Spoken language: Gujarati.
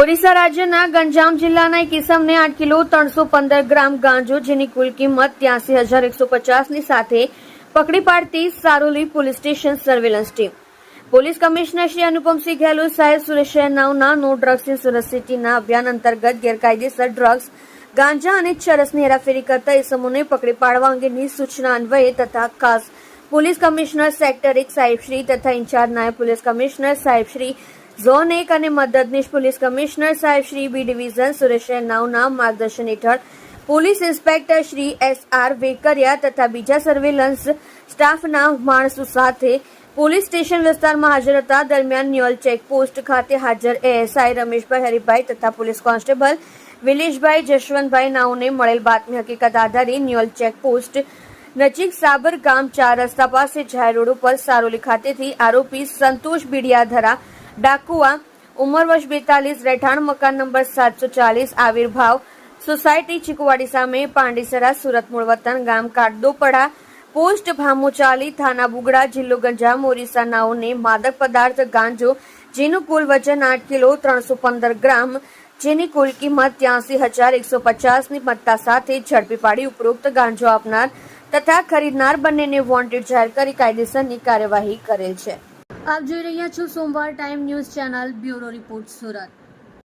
ઓડિશા રાજ્યના ગંજામ જિલ્લાના એક કિસમને આઠ કિલો ત્રણસો પંદર ગ્રામ ગાંજો, જેની કુલ કિંમત ત્યાસી હજાર એકસો પચાસની સાથે પકડી પાડતી Saroli police station surveillance team. Police commissioner Shri Anupamsinh Gehlot સાહેબ Suresh Navana no drugs in Surat સિટીના અભિયાન અંતર્ગત ગેરકાયદેસર ડ્રગ્સ, ગાંજા અને ચરસની હેરાફેરી કરતા ઇસમોને પકડી પાડવા અંગેની સૂચના અન્વયે તથા ખાસ પોલીસ કમિશનર સેક્ટર એક સાહેબશ્રી તથા ઇન્ચાર્જ નાયબ પોલીસ કમિશનર સાહેબશ્રી ઝોન એક અને મદદનીશ પોલીસ કમિશનર સાહેબશ્રી બી ડિવિઝન સુરેશ નવના માર્ગદર્શન હેઠળ police inspector Shri S R Vekaria તથા બીજા સર્વેલન્સ સ્ટાફના માણસો સાથે પોલીસ સ્ટેશન વિસ્તારમાં હાજર હતા. દરમિયાન ન્યોલ ચેકપોસ્ટ ખાતે હાજર એએસઆઈ રમેશભાઈ હરિભાઈ તથા પોલીસ કોન્સ્ટેબલ વિલેશભાઈ જશવંતભાઈ નાઓને મળેલ બાતમી હકીકત આધારે ન્યોલ ચેકપોસ્ટ નજીક સાબર ગામ ચાર રસ્તા પાસે જાહેર રોડ ઉપર સારોલી ખાતેથી આરોપી સંતોષ બીડિયાધરા ડાકુઆ, ઉંમર વર્ષ બેતાલીસ, રહેઠાણ મકાન નંબર સાતસો ચાલીસ આવિર્ભાવ સોસાયટી ચીકુવાડી સામે, પાંડીસરા, સુરત મૂળ વતન, ગામ કાટદોપડા પોસ્ટ ભામુચાલી, થાના બુગડા, જિલ્લો ગંજામ ઓરિસ્સા નાઓને માદક પદાર્થ, ગાંજો, જેનું કુલ વજન આઠ કિલો ત્રણસો પંદર ગ્રામ, જેની કુલ કિંમત ત્યાંસી હજાર એકસો પચાસની મત્તા સાથે ઝડપી પાડી ઉપરોક્ત ગાંજો આપનાર તથા ખરીદનાર બંનેને વોન્ટેડ જાહેર કરી કાયદેસરની કાર્યવાહી કરેલ છે. આપ જોઈ રહ્યા છો સોમવાર Time News channel bureau report Surat.